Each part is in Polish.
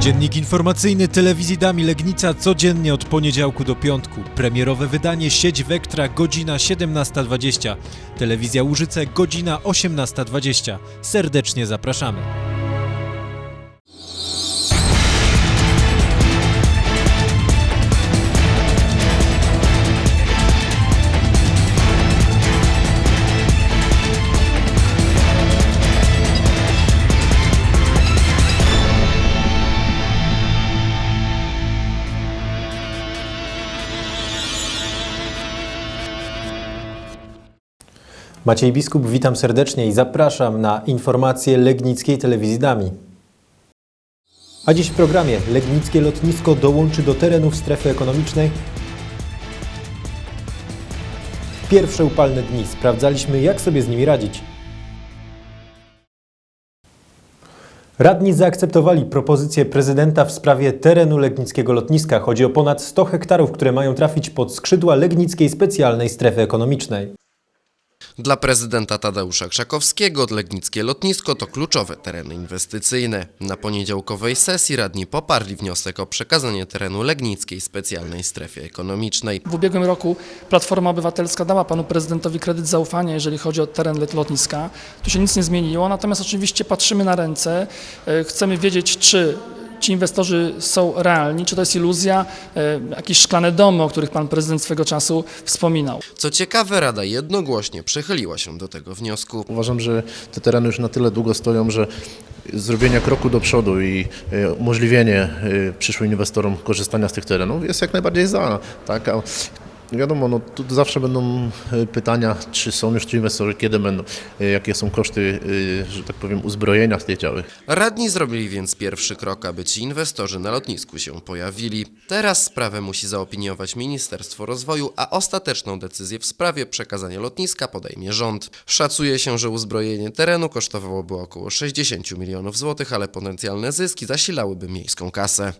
Dziennik informacyjny telewizji Dami Legnica codziennie od poniedziałku do piątku. Premierowe wydanie sieć Wektra godzina 17.20. Telewizja Łużyce godzina 18.20. Serdecznie zapraszamy. Maciej Biskup, witam serdecznie i zapraszam na informacje Legnickiej Telewizji Dami. A dziś w programie Legnickie Lotnisko dołączy do terenów strefy ekonomicznej. Pierwsze upalne dni sprawdzaliśmy, jak sobie z nimi radzić. Radni zaakceptowali propozycję prezydenta w sprawie terenu Legnickiego Lotniska. Chodzi o ponad 100 hektarów, które mają trafić pod skrzydła Legnickiej Specjalnej Strefy Ekonomicznej. Dla prezydenta Tadeusza Krzakowskiego Legnickie Lotnisko to kluczowe tereny inwestycyjne. Na poniedziałkowej sesji radni poparli wniosek o przekazanie terenu Legnickiej specjalnej strefie ekonomicznej. W ubiegłym roku Platforma Obywatelska dała panu prezydentowi kredyt zaufania, jeżeli chodzi o teren lotniska. Tu się nic nie zmieniło, natomiast oczywiście patrzymy na ręce. E, Chcemy wiedzieć, czy ci inwestorzy są realni, czy to jest iluzja, e, jakieś szklane domy, o których pan prezydent swego czasu wspominał. Co ciekawe, Rada jednogłośnie przychyliła się do tego wniosku. Uważam, że te tereny już na tyle długo stoją, że zrobienie kroku do przodu i e, umożliwienie e, przyszłym inwestorom korzystania z tych terenów jest jak najbardziej za. Tak? Wiadomo, no, tu zawsze będą e, pytania, czy są już ci inwestorzy, kiedy będą, e, jakie są koszty, e, że tak powiem, uzbrojenia z tych działych. Radni zrobili więc pierwszy krok, aby ci inwestorzy na lotnisku się pojawili. Teraz sprawę musi zaopiniować Ministerstwo Rozwoju, a ostateczną decyzję w sprawie przekazania lotniska podejmie rząd. Szacuje się, że uzbrojenie terenu kosztowałoby około 60 milionów złotych, ale potencjalne zyski zasilałyby miejską kasę.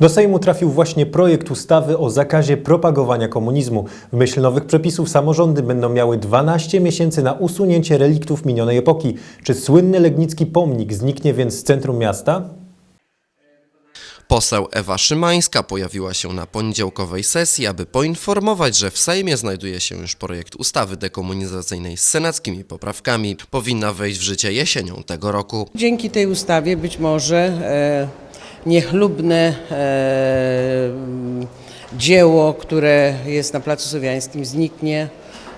Do Sejmu trafił właśnie projekt ustawy o zakazie propagowania komunizmu. W myśl nowych przepisów samorządy będą miały 12 miesięcy na usunięcie reliktów minionej epoki. Czy słynny legnicki pomnik zniknie więc z centrum miasta? Poseł Ewa Szymańska pojawiła się na poniedziałkowej sesji, aby poinformować, że w Sejmie znajduje się już projekt ustawy dekomunizacyjnej z senackimi poprawkami. Powinna wejść w życie jesienią tego roku. Dzięki tej ustawie być może e, niechlubne e, dzieło, które jest na Placu Słowiańskim zniknie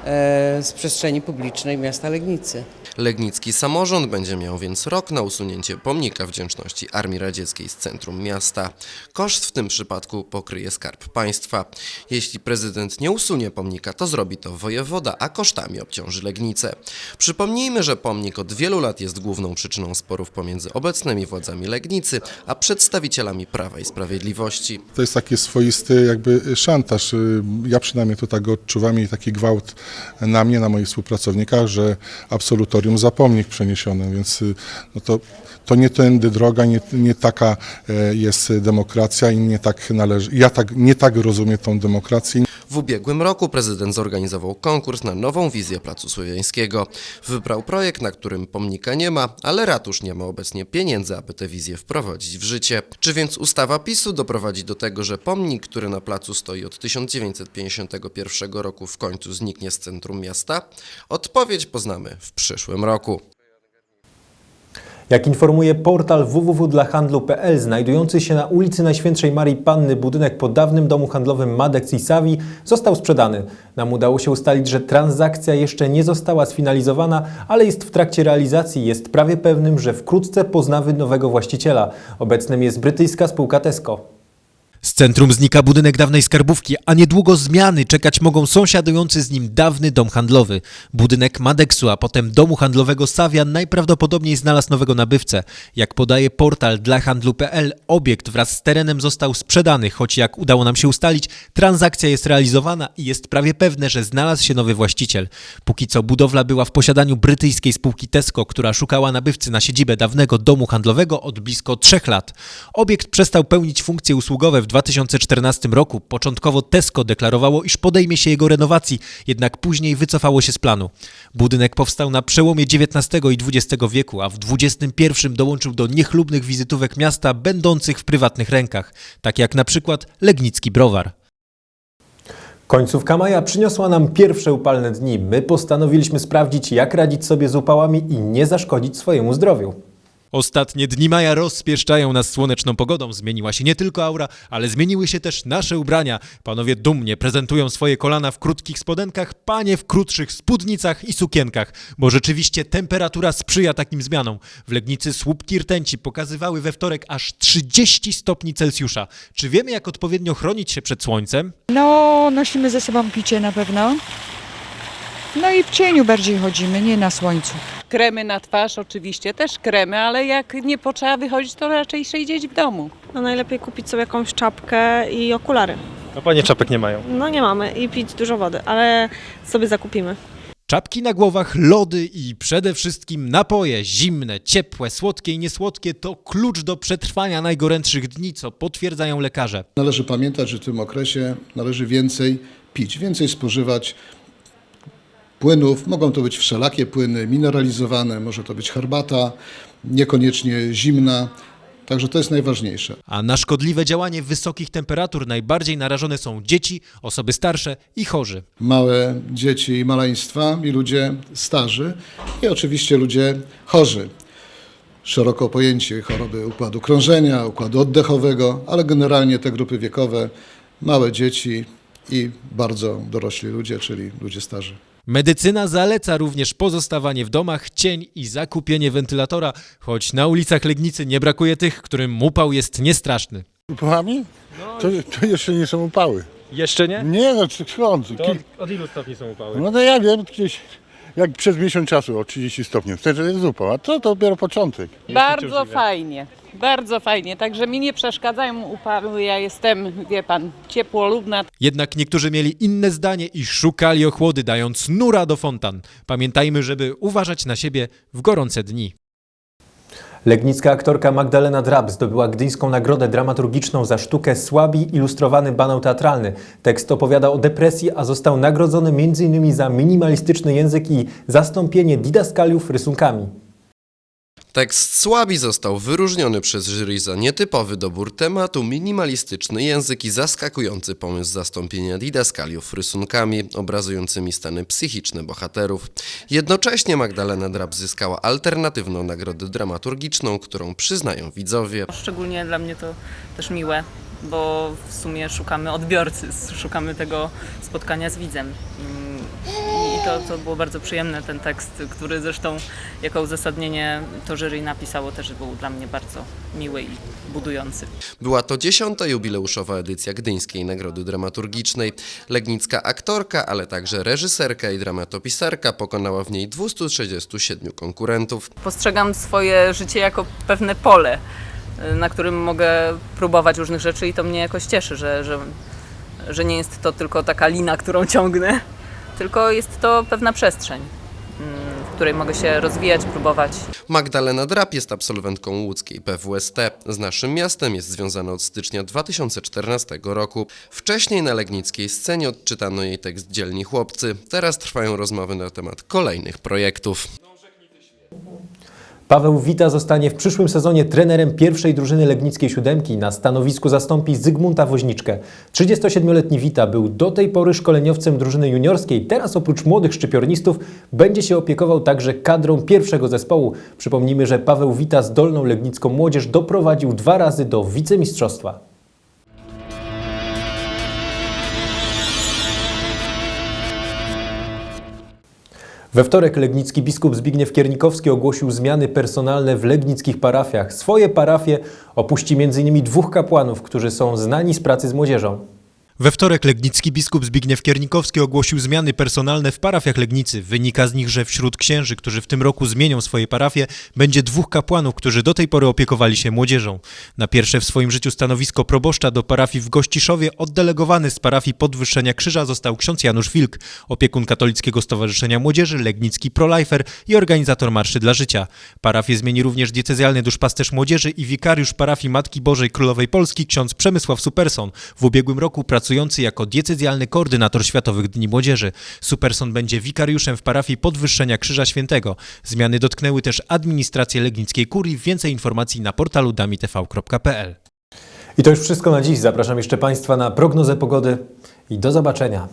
e, z przestrzeni publicznej miasta Legnicy. Legnicki samorząd będzie miał więc rok na usunięcie pomnika wdzięczności Armii Radzieckiej z centrum miasta. Koszt w tym przypadku pokryje Skarb Państwa. Jeśli prezydent nie usunie pomnika, to zrobi to wojewoda, a kosztami obciąży Legnicę. Przypomnijmy, że pomnik od wielu lat jest główną przyczyną sporów pomiędzy obecnymi władzami Legnicy, a przedstawicielami Prawa i Sprawiedliwości. To jest taki swoisty jakby szantaż. Ja przynajmniej to tak odczuwam i taki gwałt na mnie, na moich współpracownikach, że absolutorium za pomnik przeniesiony, więc y, no to, to nie tędy droga, nie, nie taka e, jest demokracja i nie tak należy. Ja tak, nie tak rozumiem tą demokrację. W ubiegłym roku prezydent zorganizował konkurs na nową wizję Placu Słowiańskiego. Wybrał projekt, na którym pomnika nie ma, ale ratusz nie ma obecnie pieniędzy, aby tę wizję wprowadzić w życie. Czy więc ustawa PiSu doprowadzi do tego, że pomnik, który na placu stoi od 1951 roku w końcu zniknie z centrum miasta? Odpowiedź poznamy w przyszłym roku. Jak informuje portal www.dlahandlu.pl, znajdujący się na ulicy Najświętszej Marii Panny budynek po dawnym domu handlowym Madex i Savi został sprzedany. Nam udało się ustalić, że transakcja jeszcze nie została sfinalizowana, ale jest w trakcie realizacji jest prawie pewnym, że wkrótce poznamy nowego właściciela. Obecnym jest brytyjska spółka Tesco. Centrum znika budynek dawnej skarbówki, a niedługo zmiany czekać mogą sąsiadujący z nim dawny dom handlowy. Budynek Madexu, a potem domu handlowego Savia najprawdopodobniej znalazł nowego nabywcę. Jak podaje portal dlahandlu.pl, obiekt wraz z terenem został sprzedany, choć jak udało nam się ustalić, transakcja jest realizowana i jest prawie pewne, że znalazł się nowy właściciel. Póki co budowla była w posiadaniu brytyjskiej spółki Tesco, która szukała nabywcy na siedzibę dawnego domu handlowego od blisko trzech lat. Obiekt przestał pełnić funkcje usługowe w 2000 2014 roku. Początkowo Tesco deklarowało, iż podejmie się jego renowacji, jednak później wycofało się z planu. Budynek powstał na przełomie XIX i XX wieku, a w XXI dołączył do niechlubnych wizytówek miasta będących w prywatnych rękach, tak jak na przykład Legnicki Browar. Końcówka maja przyniosła nam pierwsze upalne dni. My postanowiliśmy sprawdzić, jak radzić sobie z upałami i nie zaszkodzić swojemu zdrowiu. Ostatnie dni maja rozpieszczają nas słoneczną pogodą. Zmieniła się nie tylko aura, ale zmieniły się też nasze ubrania. Panowie dumnie prezentują swoje kolana w krótkich spodenkach, panie w krótszych spódnicach i sukienkach, bo rzeczywiście temperatura sprzyja takim zmianom. W Legnicy słupki rtęci pokazywały we wtorek aż 30 stopni Celsjusza. Czy wiemy, jak odpowiednio chronić się przed słońcem? No, nosimy ze sobą picie na pewno. No i w cieniu bardziej chodzimy, nie na słońcu. Kremy na twarz oczywiście, też kremy, ale jak nie potrzeba wychodzić, to raczej siedzieć w domu. No najlepiej kupić sobie jakąś czapkę i okulary. A panie czapek nie mają. No nie mamy i pić dużo wody, ale sobie zakupimy. Czapki na głowach, lody i przede wszystkim napoje zimne, ciepłe, słodkie i niesłodkie to klucz do przetrwania najgorętszych dni, co potwierdzają lekarze. Należy pamiętać, że w tym okresie należy więcej pić, więcej spożywać płynów. Mogą to być wszelakie płyny, mineralizowane, może to być herbata, niekoniecznie zimna. Także to jest najważniejsze. A na szkodliwe działanie wysokich temperatur najbardziej narażone są dzieci, osoby starsze i chorzy. Małe dzieci i maleństwa i ludzie starzy i oczywiście ludzie chorzy. Szeroko pojęcie choroby układu krążenia, układu oddechowego, ale generalnie te grupy wiekowe, małe dzieci i bardzo dorośli ludzie, czyli ludzie starzy. Medycyna zaleca również pozostawanie w domach, cień i zakupienie wentylatora, choć na ulicach Legnicy nie brakuje tych, którym upał jest niestraszny. Upałami? To, to jeszcze nie są upały. Jeszcze nie? Nie no, skąd? To od, od ilu stopni są upały? No to ja wiem, gdzieś jak przez miesiąc czasu o 30 stopni, wtedy jest upał, a to dopiero początek. Bardzo fajnie, bardzo fajnie, także mi nie przeszkadzają upały, ja jestem, wie pan, ciepłolubna, Jednak niektórzy mieli inne zdanie i szukali ochłody, dając nura do fontan. Pamiętajmy, żeby uważać na siebie w gorące dni. Legnicka aktorka Magdalena Drab zdobyła gdyńską nagrodę dramaturgiczną za sztukę Słabi ilustrowany banał teatralny. Tekst opowiada o depresji, a został nagrodzony m.in. za minimalistyczny język i zastąpienie didaskaliów rysunkami. Tekst Słabi został wyróżniony przez jury za nietypowy dobór tematu, minimalistyczny język i zaskakujący pomysł zastąpienia didaskaliów rysunkami obrazującymi stany psychiczne bohaterów. Jednocześnie Magdalena Drab zyskała alternatywną nagrodę dramaturgiczną, którą przyznają widzowie. Szczególnie dla mnie to też miłe, bo w sumie szukamy odbiorcy, szukamy tego spotkania z widzem. To, to było bardzo przyjemne, ten tekst, który zresztą jako uzasadnienie to jury napisało, też był dla mnie bardzo miły i budujący. Była to dziesiąta jubileuszowa edycja Gdyńskiej Nagrody Dramaturgicznej. Legnicka aktorka, ale także reżyserka i dramatopisarka pokonała w niej 267 konkurentów. Postrzegam swoje życie jako pewne pole, na którym mogę próbować różnych rzeczy i to mnie jakoś cieszy, że, że, że nie jest to tylko taka lina, którą ciągnę, tylko jest to pewna przestrzeń, mm, w której mogę się rozwijać, próbować. Magdalena Drap jest absolwentką łódzkiej PWST. Z naszym miastem jest związana od stycznia 2014 roku. Wcześniej na legnickiej scenie odczytano jej tekst Dzielni Chłopcy. Teraz trwają rozmowy na temat kolejnych projektów. Paweł Wita zostanie w przyszłym sezonie trenerem pierwszej drużyny Legnickiej Siódemki. Na stanowisku zastąpi Zygmunta Woźniczkę. 37-letni Wita był do tej pory szkoleniowcem drużyny juniorskiej. Teraz oprócz młodych szczypiornistów będzie się opiekował także kadrą pierwszego zespołu. Przypomnijmy, że Paweł Wita zdolną legnicką młodzież doprowadził dwa razy do wicemistrzostwa. We wtorek legnicki biskup Zbigniew Kiernikowski ogłosił zmiany personalne w legnickich parafiach. Swoje parafie opuści m.in. dwóch kapłanów, którzy są znani z pracy z młodzieżą. We wtorek legnicki biskup Zbigniew Kiernikowski ogłosił zmiany personalne w parafiach Legnicy. Wynika z nich, że wśród księży, którzy w tym roku zmienią swoje parafie, będzie dwóch kapłanów, którzy do tej pory opiekowali się młodzieżą. Na pierwsze w swoim życiu stanowisko proboszcza do parafii w Gościszowie oddelegowany z parafii Podwyższenia Krzyża został ksiądz Janusz Wilk, opiekun Katolickiego Stowarzyszenia Młodzieży, legnicki prolifer i organizator Marszy dla Życia. Parafię zmieni również diecezjalny duszpasterz młodzieży i wikariusz parafii Matki Bożej Królowej Polski ksiądz Przemysław Superson, w ubiegłym roku pracujący jako diecezjalny koordynator Światowych Dni Młodzieży. Superson będzie wikariuszem w parafii Podwyższenia Krzyża Świętego. Zmiany dotknęły też administrację legnickiej kurii. Więcej informacji na portalu damitv.pl. I to już wszystko na dziś. Zapraszam jeszcze Państwa na prognozę pogody i do zobaczenia.